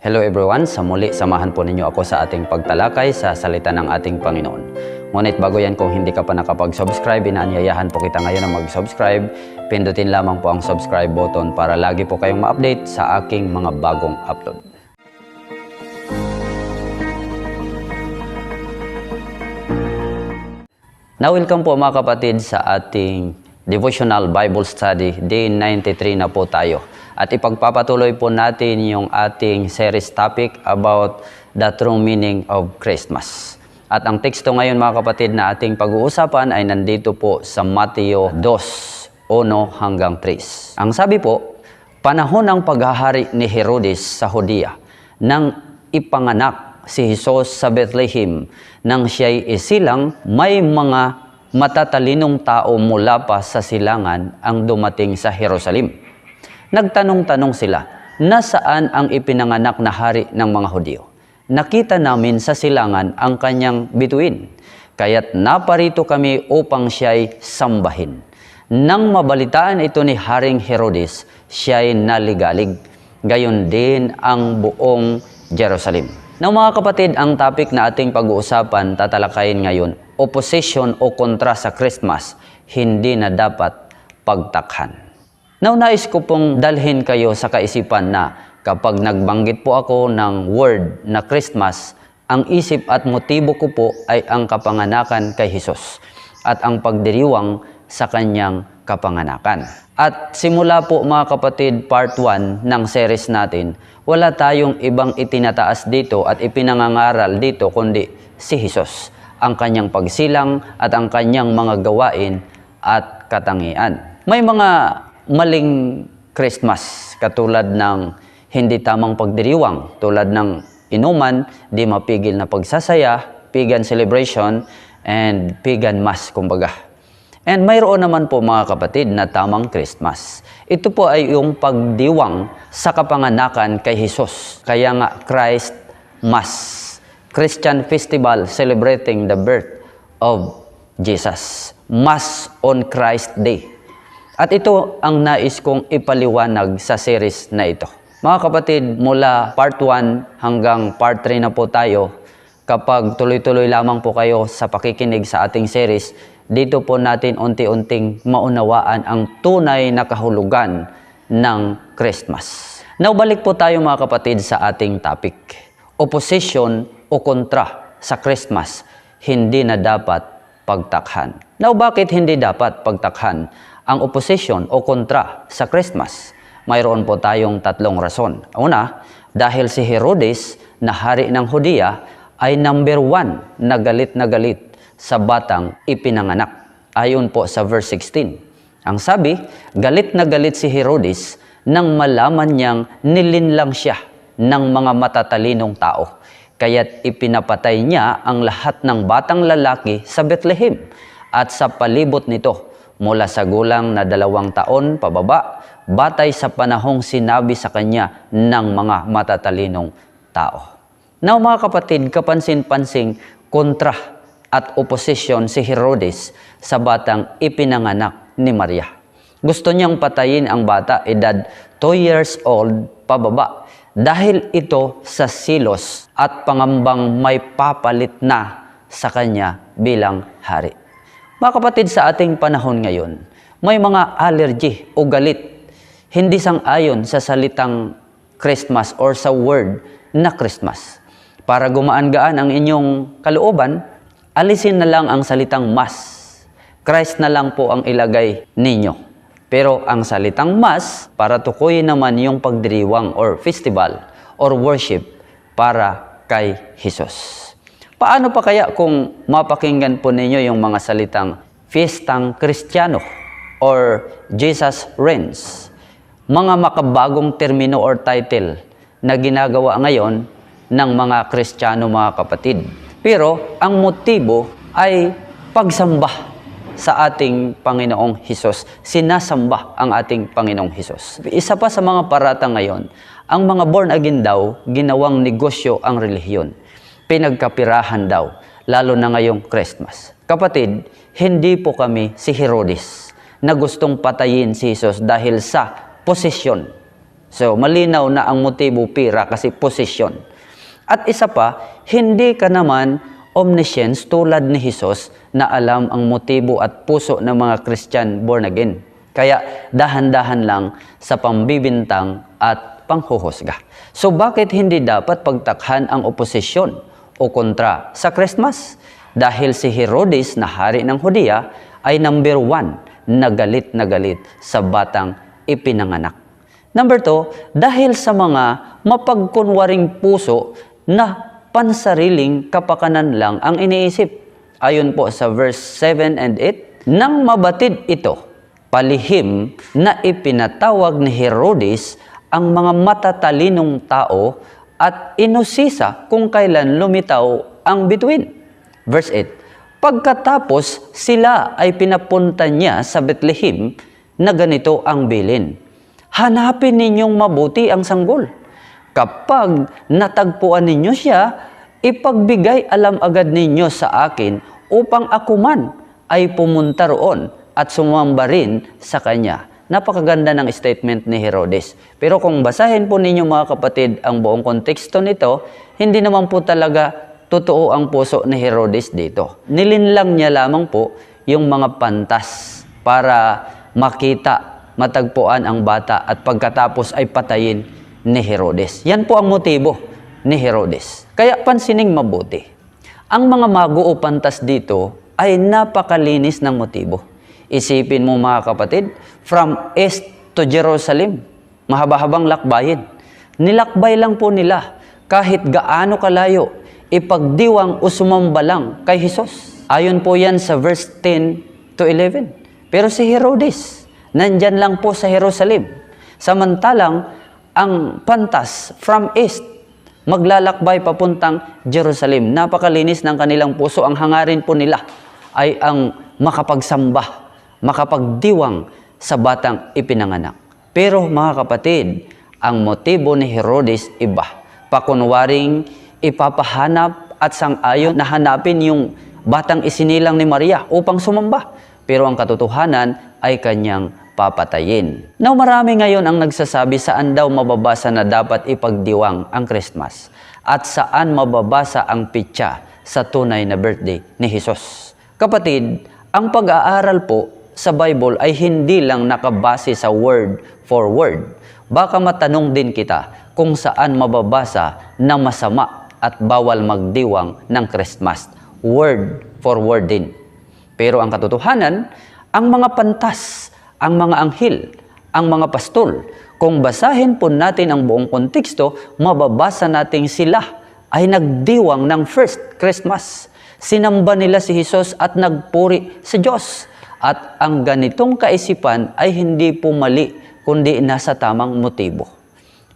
Hello everyone, sa muli samahan po ninyo ako sa ating pagtalakay sa salita ng ating Panginoon. Ngunit bago yan kung hindi ka pa nakapag-subscribe, inaanyayahan po kita ngayon na mag-subscribe. Pindutin lamang po ang subscribe button para lagi po kayong ma-update sa aking mga bagong upload. Now, welcome po mga kapatid sa ating devotional Bible study. Day 93 na po tayo. At ipagpapatuloy po natin yung ating series topic about the true meaning of Christmas. At ang teksto ngayon mga kapatid na ating pag-uusapan ay nandito po sa Mateo 2, 1 hanggang 3. Ang sabi po, panahon ng paghahari ni Herodes sa Hodea nang ipanganak si Jesus sa Bethlehem nang siya'y isilang may mga matatalinong tao mula pa sa silangan ang dumating sa Jerusalem. Nagtanong-tanong sila, nasaan ang ipinanganak na hari ng mga Hudyo? Nakita namin sa silangan ang kanyang bituin, kaya't naparito kami upang siya'y sambahin. Nang mabalitaan ito ni Haring Herodes, siya'y naligalig. Gayon din ang buong Jerusalem. Now mga kapatid, ang topic na ating pag-uusapan, tatalakayin ngayon, opposition o kontra sa Christmas, hindi na dapat pagtakhan. Now, nais ko pong dalhin kayo sa kaisipan na kapag nagbanggit po ako ng word na Christmas, ang isip at motibo ko po ay ang kapanganakan kay Jesus at ang pagdiriwang sa kanyang kapanganakan. At simula po mga kapatid, part 1 ng series natin, wala tayong ibang itinataas dito at ipinangangaral dito kundi si Jesus, ang kanyang pagsilang at ang kanyang mga gawain at katangian. May mga maling Christmas katulad ng hindi tamang pagdiriwang, tulad ng inuman, di mapigil na pagsasaya, pagan celebration, and pagan mass, kumbaga. And mayroon naman po mga kapatid na tamang Christmas. Ito po ay yung pagdiwang sa kapanganakan kay Jesus. Kaya nga Christ Mass, Christian festival celebrating the birth of Jesus. Mass on Christ Day. At ito ang nais kong ipaliwanag sa series na ito. Mga kapatid, mula part 1 hanggang part 3 na po tayo, kapag tuloy-tuloy lamang po kayo sa pakikinig sa ating series, dito po natin unti-unting maunawaan ang tunay na kahulugan ng Christmas. Now, balik po tayo mga kapatid sa ating topic. Opposition o kontra sa Christmas, hindi na dapat pagtakhan. Now, bakit hindi dapat pagtakhan ang opposition o kontra sa Christmas? Mayroon po tayong tatlong rason. Una, dahil si Herodes na hari ng Hodea ay number one na galit na galit sa batang ipinanganak. Ayon po sa verse 16. Ang sabi, galit na galit si Herodes nang malaman niyang nilinlang siya ng mga matatalinong tao. Kaya't ipinapatay niya ang lahat ng batang lalaki sa Bethlehem at sa palibot nito mula sa gulang na dalawang taon pababa, batay sa panahong sinabi sa kanya ng mga matatalinong tao. Now mga kapatid, kapansin-pansing kontra at oposisyon si Herodes sa batang ipinanganak ni Maria. Gusto niyang patayin ang bata edad 2 years old pababa dahil ito sa silos at pangambang may papalit na sa kanya bilang hari. Mga kapatid, sa ating panahon ngayon, may mga allergy o galit hindi sang-ayon sa salitang Christmas or sa word na Christmas. Para gumaan-gaan ang inyong kalooban, alisin na lang ang salitang Mass. Christ na lang po ang ilagay ninyo. Pero ang salitang Mass, para tukuyin naman yung pagdiriwang or festival or worship para kay Jesus. Paano pa kaya kung mapakinggan po ninyo yung mga salitang Fiestang Kristiyano or Jesus Reigns? Mga makabagong termino or title na ginagawa ngayon ng mga Kristiyano mga kapatid. Pero ang motibo ay pagsamba sa ating Panginoong Hesus. Sinasamba ang ating Panginoong Hesus. Isa pa sa mga parata ngayon, ang mga born again daw, ginawang negosyo ang relihiyon. Pinagkapirahan daw, lalo na ngayong Christmas. Kapatid, hindi po kami si Herodes na gustong patayin si Jesus dahil sa posisyon So, malinaw na ang motibo pira kasi posisyon. At isa pa, hindi ka naman omniscience tulad ni Jesus na alam ang motibo at puso ng mga Christian born again. Kaya dahan-dahan lang sa pambibintang at panghuhusga. So bakit hindi dapat pagtakhan ang oposisyon o kontra sa Christmas? Dahil si Herodes na hari ng Hudiya ay number one na galit na galit sa batang ipinanganak. Number two, dahil sa mga mapagkunwaring puso na pansariling kapakanan lang ang iniisip. Ayon po sa verse 7 and 8, nang mabatid ito, palihim na ipinatawag ni Herodes ang mga matatalinong tao at inusisa kung kailan lumitaw ang bituin. Verse 8, Pagkatapos sila ay pinapunta niya sa Bethlehem na ganito ang bilin. Hanapin ninyong mabuti ang sanggol. Kapag natagpuan ninyo siya, ipagbigay alam agad ninyo sa akin upang ako man ay pumunta roon at sumamba rin sa kanya. Napakaganda ng statement ni Herodes. Pero kung basahin po ninyo mga kapatid ang buong konteksto nito, hindi naman po talaga totoo ang puso ni Herodes dito. Nilinlang niya lamang po yung mga pantas para makita, matagpuan ang bata at pagkatapos ay patayin ni Herodes. Yan po ang motibo ni Herodes. Kaya pansining mabuti. Ang mga mago o pantas dito ay napakalinis ng motibo. Isipin mo mga kapatid, from east to Jerusalem, mahaba-habang lakbayin. Nilakbay lang po nila kahit gaano kalayo, ipagdiwang o sumamba lang kay Jesus. Ayon po yan sa verse 10 to 11. Pero si Herodes, nandyan lang po sa Jerusalem. Samantalang, ang pantas from east, maglalakbay papuntang Jerusalem. Napakalinis ng kanilang puso. Ang hangarin po nila ay ang makapagsamba, makapagdiwang sa batang ipinanganak. Pero mga kapatid, ang motibo ni Herodes iba. Pakunwaring ipapahanap at sang-ayon na hanapin yung batang isinilang ni Maria upang sumamba. Pero ang katotohanan ay kanyang papatayin. Now marami ngayon ang nagsasabi saan daw mababasa na dapat ipagdiwang ang Christmas at saan mababasa ang pitsa sa tunay na birthday ni Jesus. Kapatid, ang pag-aaral po sa Bible ay hindi lang nakabase sa word for word. Baka matanong din kita kung saan mababasa na masama at bawal magdiwang ng Christmas. Word for word din. Pero ang katotohanan, ang mga pantas, ang mga anghel, ang mga pastol, kung basahin po natin ang buong konteksto, mababasa natin sila ay nagdiwang ng first Christmas. Sinamba nila si Jesus at nagpuri sa Diyos. At ang ganitong kaisipan ay hindi po mali, kundi nasa tamang motibo.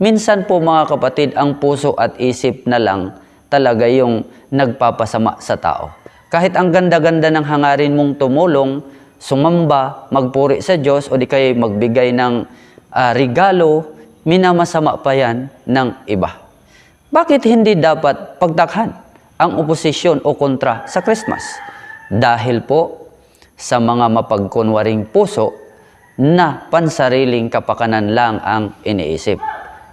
Minsan po mga kapatid, ang puso at isip na lang talaga yung nagpapasama sa tao. Kahit ang ganda-ganda ng hangarin mong tumulong, sumamba, magpuri sa Diyos o di kayo magbigay ng ah, regalo, minamasama pa yan ng iba. Bakit hindi dapat pagtakhan ang oposisyon o kontra sa Christmas? Dahil po sa mga mapagkunwaring puso na pansariling kapakanan lang ang iniisip.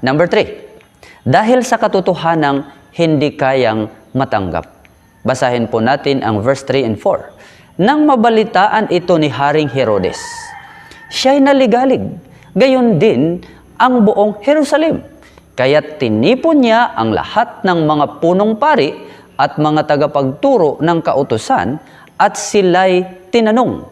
Number three, dahil sa katotohanang hindi kayang matanggap. Basahin po natin ang verse 3 and 4. Nang mabalitaan ito ni Haring Herodes, siya'y naligalig. Gayon din ang buong Jerusalem. Kaya tinipon niya ang lahat ng mga punong pari at mga tagapagturo ng kautusan at sila'y tinanong,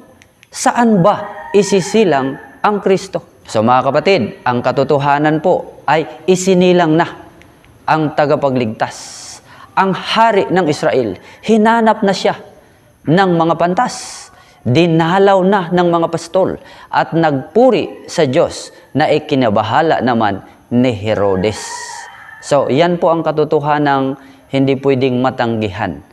saan ba isisilang ang Kristo? So mga kapatid, ang katotohanan po ay isinilang na ang tagapagligtas. Ang hari ng Israel, hinanap na siya ng mga pantas. Dinalaw na ng mga pastol at nagpuri sa Diyos na ikinabahala naman ni Herodes. So, yan po ang katotohanang hindi pwedeng matanggihan.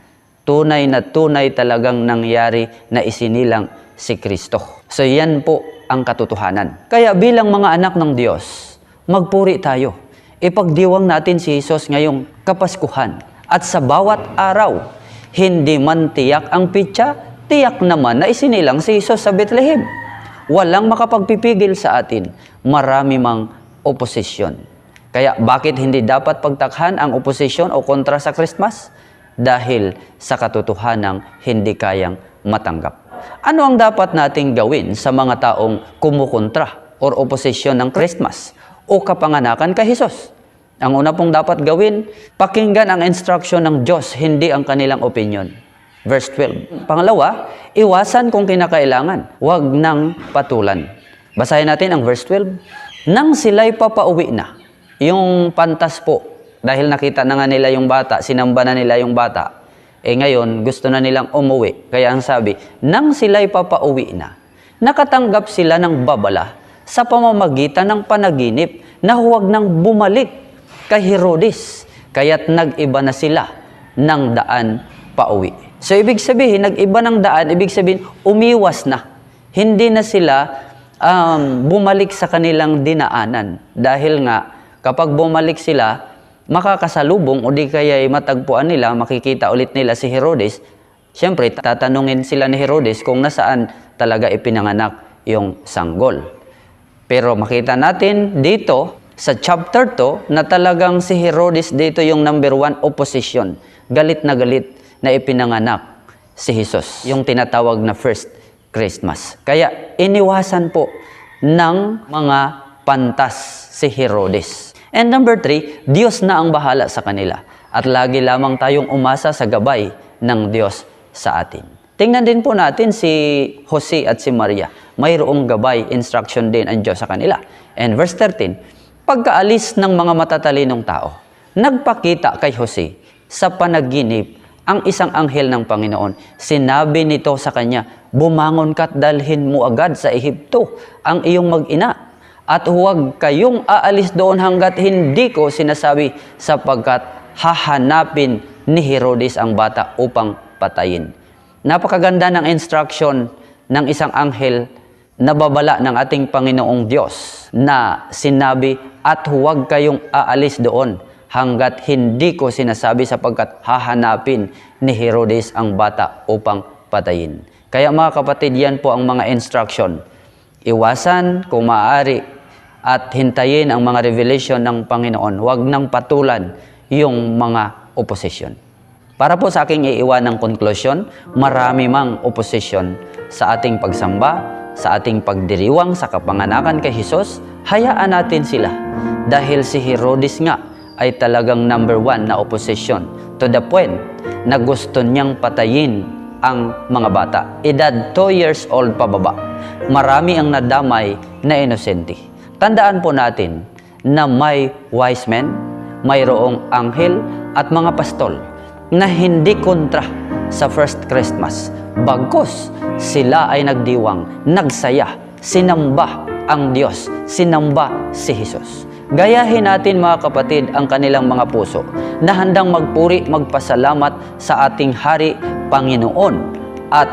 Tunay na tunay talagang nangyari na isinilang si Kristo. So, yan po ang katotohanan. Kaya bilang mga anak ng Diyos, magpuri tayo. Ipagdiwang natin si Jesus ngayong Kapaskuhan. At sa bawat araw, hindi man tiyak ang pitsa, tiyak naman na isinilang si Jesus sa Bethlehem. Walang makapagpipigil sa atin. Marami mang oposisyon. Kaya bakit hindi dapat pagtakhan ang oposisyon o kontra sa Christmas? Dahil sa katotohanang hindi kayang matanggap. Ano ang dapat nating gawin sa mga taong kumukontra or oposisyon ng Christmas o kapanganakan kay Jesus? Ang una pong dapat gawin, pakinggan ang instruction ng Diyos, hindi ang kanilang opinion. Verse 12. Pangalawa, iwasan kung kinakailangan, huwag nang patulan. Basahin natin ang verse 12. Nang sila'y papauwi na, yung pantas po, dahil nakita na nga nila yung bata, sinamba na nila yung bata, eh ngayon gusto na nilang umuwi. Kaya ang sabi, nang sila'y papauwi na, nakatanggap sila ng babala sa pamamagitan ng panaginip na huwag nang bumalik kay Herodes. Kaya't nag-iba na sila ng daan pauwi. So ibig sabihin, nag-iba ng daan, ibig sabihin, umiwas na. Hindi na sila um, bumalik sa kanilang dinaanan. Dahil nga, kapag bumalik sila, makakasalubong o di kaya matagpuan nila, makikita ulit nila si Herodes, Siyempre, tatanungin sila ni Herodes kung nasaan talaga ipinanganak yung sanggol. Pero makita natin dito sa chapter 2 na talagang si Herodes dito yung number one opposition. Galit na galit na ipinanganak si Jesus, yung tinatawag na first Christmas. Kaya iniwasan po ng mga pantas si Herodes. And number three, Diyos na ang bahala sa kanila. At lagi lamang tayong umasa sa gabay ng Diyos sa atin. Tingnan din po natin si Jose at si Maria. Mayroong gabay, instruction din ang Diyos sa kanila. And verse 13, pagkaalis ng mga matatalinong tao, nagpakita kay Jose sa panaginip ang isang anghel ng Panginoon. Sinabi nito sa kanya, bumangon ka't dalhin mo agad sa Ehipto ang iyong mag-ina at huwag kayong aalis doon hanggat hindi ko sinasabi sapagkat hahanapin ni Herodes ang bata upang patayin. Napakaganda ng instruction ng isang anghel na babala ng ating Panginoong Diyos na sinabi at huwag kayong aalis doon hanggat hindi ko sinasabi sapagkat hahanapin ni Herodes ang bata upang patayin. Kaya mga kapatid, yan po ang mga instruction. Iwasan kung maaari at hintayin ang mga revelation ng Panginoon. Huwag nang patulan yung mga opposition. Para po sa aking iiwan ng conclusion, marami mang opposition sa ating pagsamba, sa ating pagdiriwang sa kapanganakan kay Jesus, hayaan natin sila. Dahil si Herodes nga ay talagang number one na opposition to the point na gusto niyang patayin ang mga bata. Edad 2 years old pababa. Marami ang nadamay na inosente. Tandaan po natin na may wise men, mayroong anghel at mga pastol na hindi kontra sa first Christmas. Bagkus, sila ay nagdiwang, nagsaya, sinamba ang Diyos, sinamba si Jesus. Gayahin natin mga kapatid ang kanilang mga puso na handang magpuri, magpasalamat sa ating Hari Panginoon at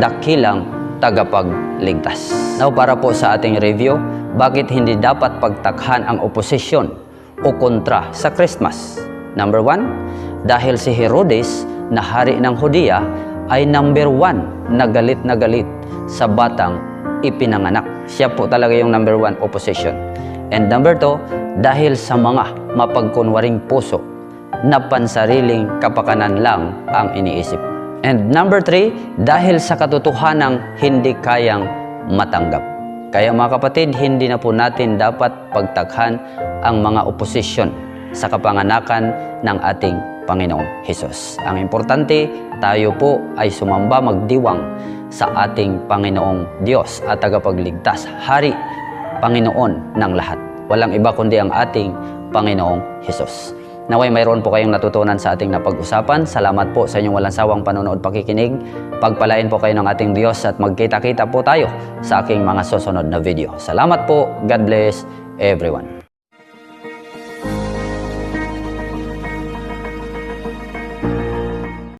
dakilang tagapagligtas. Now para po sa ating review, bakit hindi dapat pagtakhan ang oposisyon o kontra sa Christmas? Number one, dahil si Herodes na hari ng Hudiya ay number one na galit na galit sa batang ipinanganak. Siya po talaga yung number one opposition. And number two, dahil sa mga mapagkunwaring puso na pansariling kapakanan lang ang iniisip. And number three, dahil sa katotohanang hindi kayang matanggap. Kaya mga kapatid, hindi na po natin dapat pagtakhan ang mga opposition sa kapanganakan ng ating Panginoong Hesus. Ang importante, tayo po ay sumamba magdiwang sa ating Panginoong Diyos at tagapagligtas, Hari, Panginoon ng lahat. Walang iba kundi ang ating Panginoong Hesus. Naway mayroon po kayong natutunan sa ating napag-usapan. Salamat po sa inyong walang sawang panonood pakikinig. Pagpalain po kayo ng ating Diyos at magkita-kita po tayo sa aking mga susunod na video. Salamat po. God bless everyone.